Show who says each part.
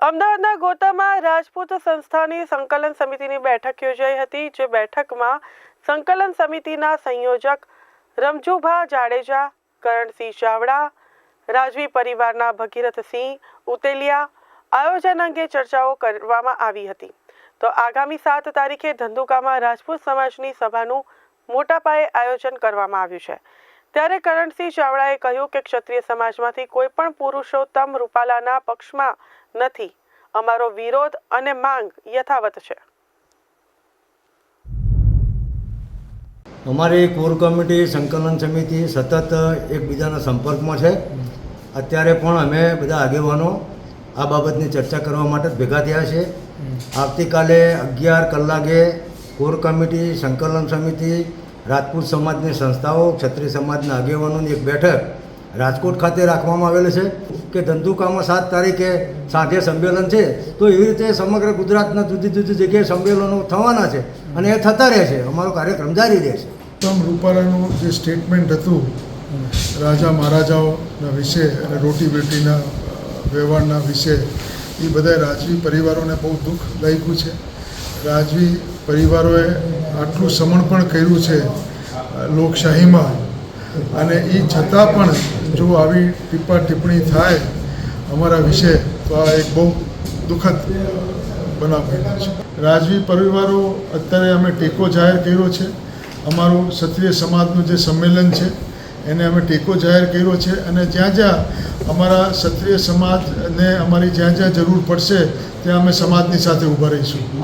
Speaker 1: અમદાવાદના ગોતામાં રાજપૂત સંસ્થાની સંકલન સમિતિની બેઠક યોજાઈ હતી, જે બેઠકમાં સંકલન સમિતિના સંયોજક રમજુભા જાડેજા, કરણસિંહ ચાવડા, રાજવી પરિવારના ભગીરથસિંહ ઉતેલિયા આયોજન અંગે ચર્ચાઓ કરવામાં આવી હતી. તો આગામી સાત તારીખે ધંધુકામાં રાજપૂત સમાજની સભાનું મોટા પાયે આયોજન કરવામાં આવ્યું છે. ત્યારે કરણસિંહ ચાવડાએ કહ્યું કે ક્ષત્રિય સમાજમાંથી કોઈ પણ પુરુષોત્તમ રૂપાલાના પક્ષમાં નથી. અમારો વિરોધ અને માંગ યથાવત છે.
Speaker 2: અમારી કોર કમિટી સંકલન સમિતિ સતત એકબીજાના સંપર્કમાં છે. અત્યારે પણ અમે બધા આગેવાનો આ બાબતની ચર્ચા કરવા માટે જ ભેગા થયા છે આવતીકાલે અગિયાર કલાકે કોર કમિટી સંકલન સમિતિ રાજપૂત સમાજની સંસ્થાઓ, ક્ષત્રિય સમાજના આગેવાનોની એક બેઠક રાજકોટ ખાતે રાખવામાં આવેલી છે કે ધંધુકામાં સાત તારીખે સાંજે સંમેલન છે. તો એવી રીતે સમગ્ર ગુજરાતના જુદી જુદી જગ્યાએ સંમેલનો થવાના છે અને એ થતા રહે છે. અમારો કાર્યક્રમ જારી રહેશે
Speaker 3: ઉત્તમ રૂપાલાનું જે સ્ટેટમેન્ટ હતું, રાજા મહારાજાઓના વિશે અને રોટી બેટીના વ્યવહારના વિશે, એ બધા રાજવી પરિવારોને બહુ દુઃખ લાગ્યું છે. રાજવી પરિવારોએ આટલું સમર્પણ કર્યું છે, લોકશાહીમાં. અને એ છતાં પણ જો આવી ટીપા ટિપ્પણી થાય અમારા વિશે, તો આ એક બહુ દુઃખદ બનાવ બન્યો છે. રાજવી પરિવારો અત્યારે અમે ટેકો જાહેર કર્યો છે. અમારું ક્ષત્રિય સમાજનું જે સંમેલન છે, એને અમે ટેકો જાહેર કર્યો છે. અને જ્યાં જ્યાં અમારા ક્ષત્રિય સમાજને અમારી જ્યાં જ્યાં જરૂર પડશે, ત્યાં અમે સમાજની સાથે ઊભા રહીશું.